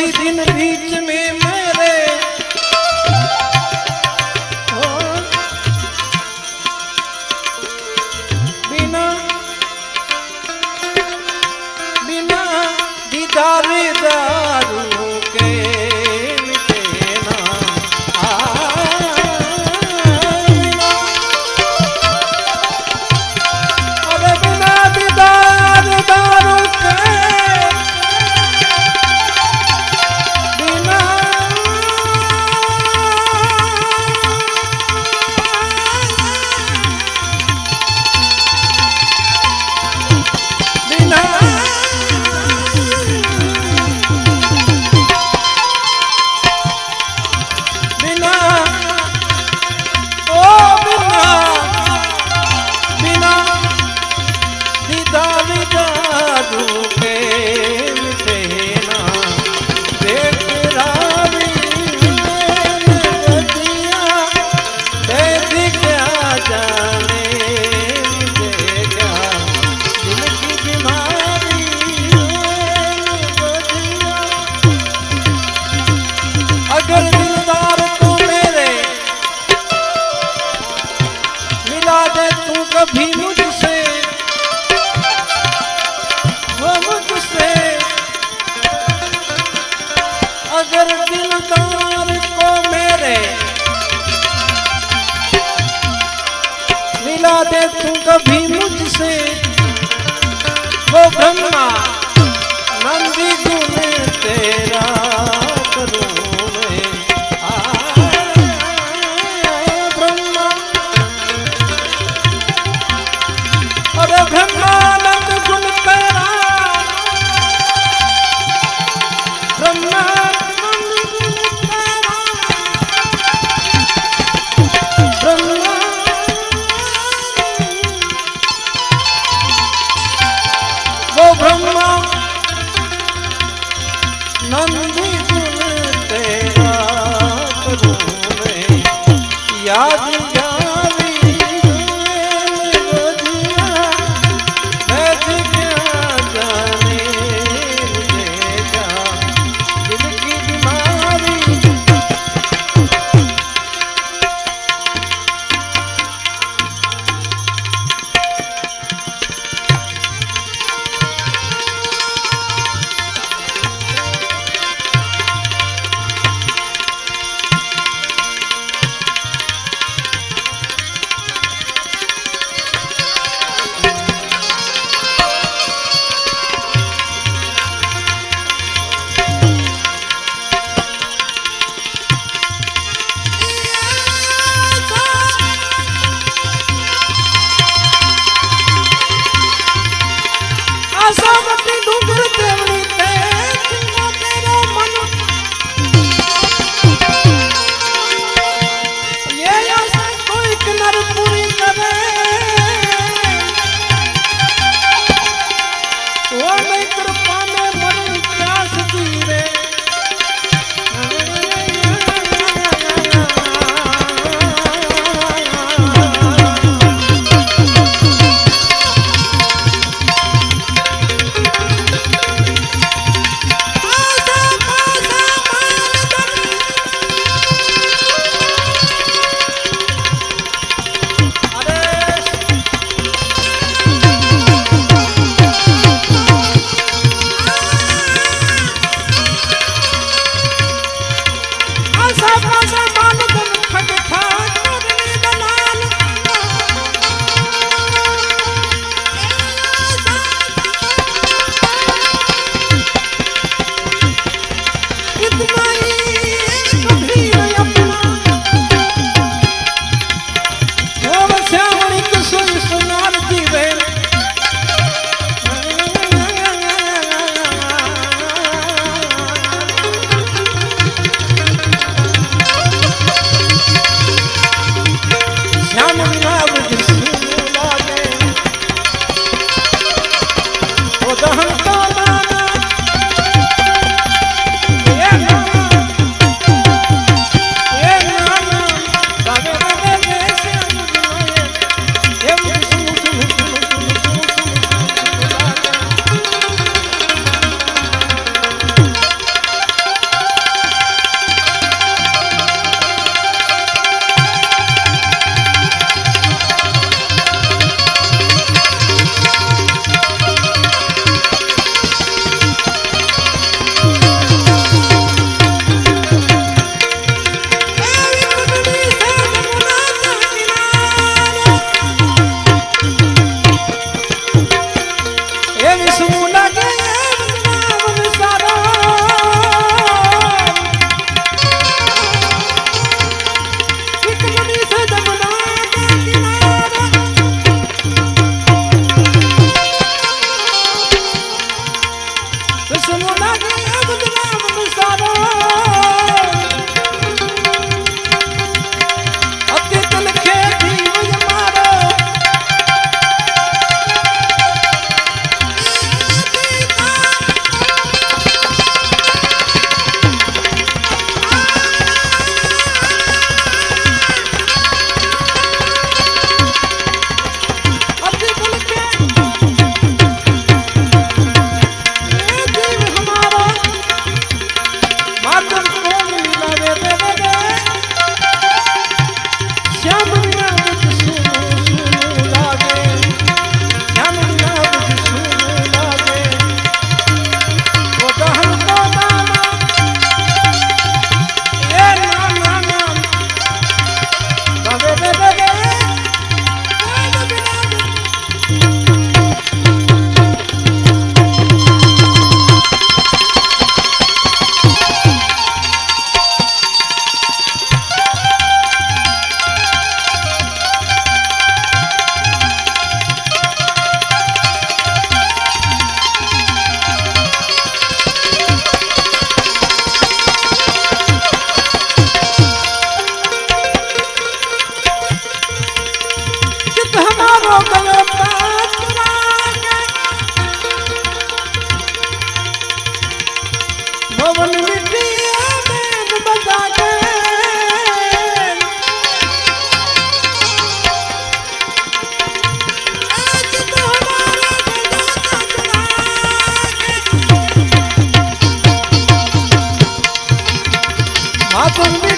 સીધી બીચ मगर दिलदार को मेरे मिला दे तू कभी मुझसे वो ब्रह्मा नंदी गुण तेरा याद याद Azama કૃષ્ણ લાગે ગુજરાત સારો Come